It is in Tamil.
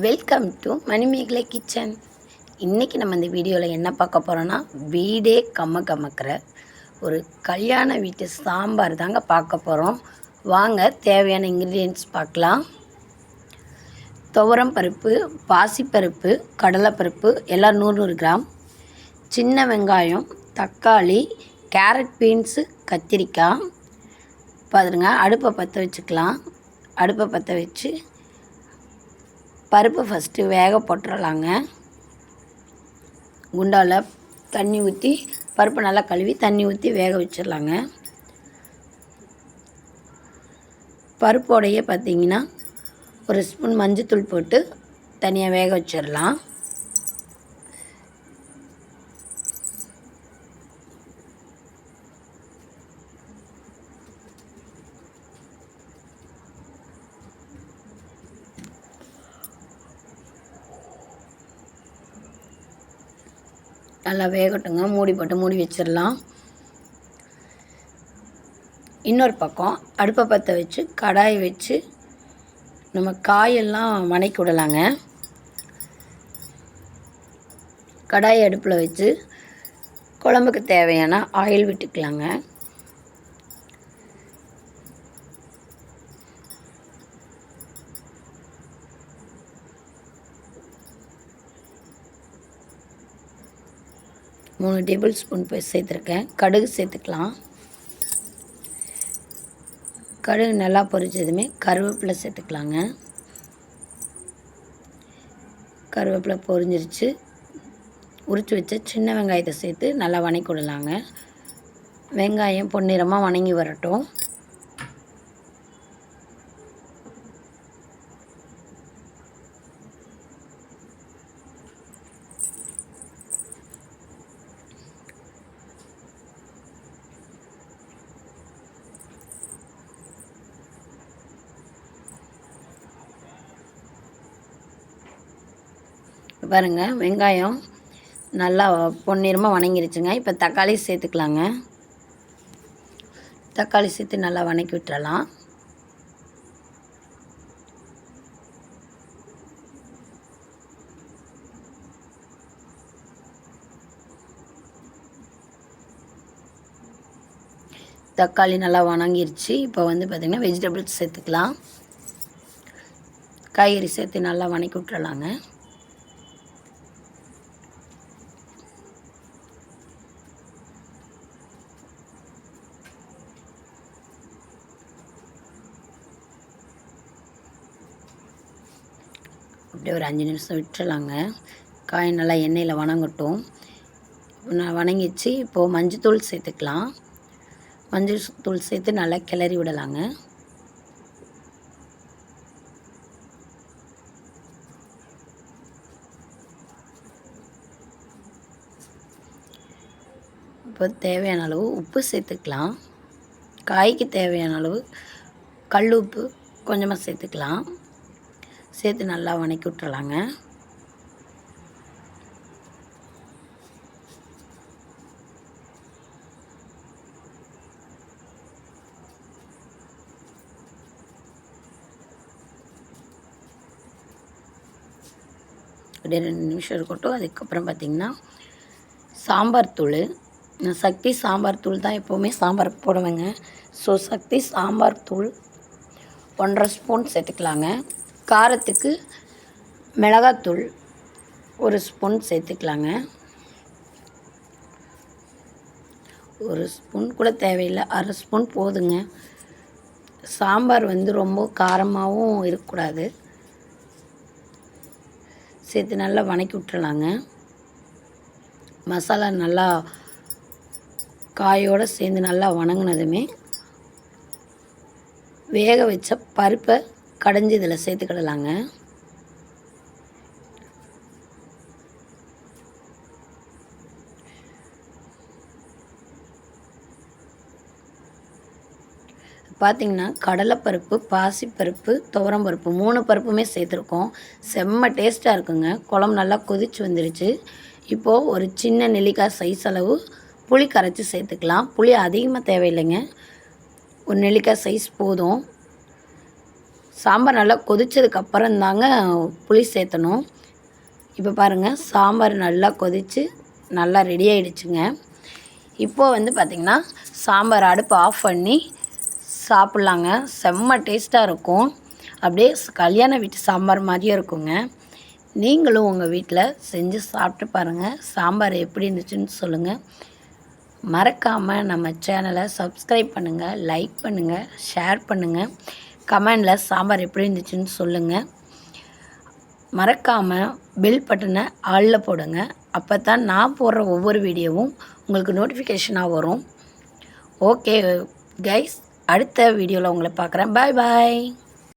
வெல்கம் டு மணிமேகலை கிச்சன் இன்றைக்கி நம்ம இந்த வீடியோவில் என்ன பார்க்க போகிறோன்னா வீடே கம்ம கமக்கிற ஒரு கல்யாண வீட்டு சாம்பார் தாங்க பார்க்க போகிறோம் வாங்க தேவையான இன்க்ரீடியன்ட்ஸ் பார்க்கலாம். துவரம் பருப்பு பாசிப்பருப்பு கடலைப்பருப்பு எல்லாம் நூறு நூறு கிராம். சின்ன வெங்காயம் தக்காளி கேரட் பீன்ஸு கத்திரிக்காய். பாருங்க அடுப்பை பற்ற வச்சுக்கலாம். அடுப்பை பற்ற வச்சு பருப்பு ஃபஸ்ட்டு வேக போட்டுடலாங்க குண்டாவில் தண்ணி ஊற்றி பருப்பு நல்லா கழுவி தண்ணி ஊற்றி வேக வச்சிடலாங்க. பருப்போடையே பார்த்தீங்கன்னா ஒரு ஸ்பூன் மஞ்சத்தூள் போட்டு தனியாக வேக வச்சிடலாம். நல்லா வேகட்டுங்க. மூடி போட்டு மூடி வச்சிடலாம் இன்னொரு பக்கம் அடுப்பை பற்ற வச்சு கடாய் வச்சு நம்ம காயெல்லாம் வணக்கி விடலாங்க. கடாய் அடுப்பில் வச்சு குழம்புக்கு தேவையான ஆயில் விட்டுக்கலாங்க. மூணு டேபிள் ஸ்பூன் போய் சேர்த்துருக்கேன். கடுகு சேர்த்துக்கலாம். கடுகு நல்லா பொரிச்சதுமே கருவேப்பிலை சேர்த்துக்கலாங்க. கருவேப்பிலை பொரிஞ்சிருச்சு. உரித்து வச்ச சின்ன வெங்காயத்தை சேர்த்து நல்லா வணக்கி விடலாங்க வெங்காயம் பொன்னிறமாக வணங்கி வரட்டும். பாருங்கள் வெங்காயம் நல்லா பொன்னிறமாக வணங்கிருச்சுங்க. இப்போ தக்காளி சேர்த்துக்கலாங்க. தக்காளி சேர்த்து நல்லா வணக்கி விட்டுறலாம். தக்காளி நல்லா வணங்கிருச்சு. இப்போ வந்து பார்த்திங்கன்னா வெஜிடபிள்ஸ் சேர்த்துக்கலாம். காய்கறி சேர்த்து நல்லா வணக்கி விட்டுறலாங்க. அப்படியே ஒரு அஞ்சு நிமிஷம் விட்டுறலாங்க. காய் நல்லா எண்ணெயில் வணங்கட்டும். இப்போ நான் வணங்கிச்சு இப்போது மஞ்சத்தூள் சேர்த்துக்கலாம். மஞ்சள் தூள் சேர்த்து நல்லா கிளறி விடலாங்க. இப்போ தேவையான அளவு உப்பு சேர்த்துக்கலாம். காய்க்கு தேவையான அளவு கல் உப்பு கொஞ்சமாக சேர்த்துக்கலாம். சேர்த்து நல்லா வணக்கி விட்டுறலாங்க. அப்படியே ரெண்டு நிமிஷம் இருக்கட்டும். அதுக்கப்புறம் பார்த்திங்கன்னா சாம்பார் தூள். நான் சக்தி சாம்பார் தூள் தான் எப்போவுமே சாம்பார் போடுவேங்க. ஸோ சக்தி சாம்பார் தூள் ஒன்றரை ஸ்பூன் சேர்த்துக்கலாங்க. காரத்துக்கு மிளகாத்தூள் ஒரு ஸ்பூன் சேர்த்துக்கலாங்க. ஒரு ஸ்பூன் கூட தேவையில்லை. அரை ஸ்பூன் போதுங்க. சாம்பார் வந்து ரொம்ப காரமாகவும் இருக்கக்கூடாது. சேர்த்து நல்லா வணக்கி விட்டுலாங்க மசாலா நல்லா காயோடு சேர்ந்து நல்லா வணங்கினதுமே வேக வச்ச பருப்பை கடைஞ்சி இதில் சேர்த்துக்கிடலாங்க. பார்த்திங்கன்னா கடலைப்பருப்பு பாசிப்பருப்பு துவரம்பருப்பு மூணு பருப்புமே சேர்த்துருக்கோம். செம்ம டேஸ்ட்டாக இருக்குங்க. குழம்பு நல்லா கொதிச்சு வந்துருச்சு. இப்போது ஒரு சின்ன நெல்லிக்காய் சைஸ் அளவு புளி கரைச்சி சேர்த்துக்கலாம். புளி அதிகமாக தேவையில்லைங்க. ஒரு நெல்லிக்காய் சைஸ் போதும். சாம்பார் நல்லா கொதித்ததுக்கப்புறம் தாங்க புளி சேர்த்தணும். இப்போ பாருங்கள் சாம்பார் நல்லா கொதித்து நல்லா ரெடி ஆகிடுச்சுங்க இப்போது வந்து பார்த்திங்கன்னா சாம்பார் அடுப்பு ஆஃப் பண்ணி சாப்பிட்லாங்க. செம்ம டேஸ்ட்டாக இருக்கும். அப்படியே கல்யாண வீட்டு சாம்பார் மாதிரியே இருக்குங்க. நீங்களும் உங்கள் வீட்டில் செஞ்சு சாப்பிட்டு பாருங்கள் சாம்பார் எப்படி இருந்துச்சுன்னு சொல்லுங்கள் மறக்காமல் நம்ம சேனலை சப்ஸ்கிரைப் பண்ணுங்கள் லைக் பண்ணுங்கள் ஷேர் பண்ணுங்கள் கமெண்டில் சாம்பார் எப்படி இருந்துச்சுன்னு சொல்லுங்கள் மறக்காமல் பெல் பட்டனை ஆளில் போடுங்க. அப்போ தான் நான் போடுற ஒவ்வொரு வீடியோவும் உங்களுக்கு நோட்டிஃபிகேஷனாக வரும். ஓகே கைஸ் அடுத்த வீடியோவில் உங்களை பார்க்குறேன். பாய் பாய்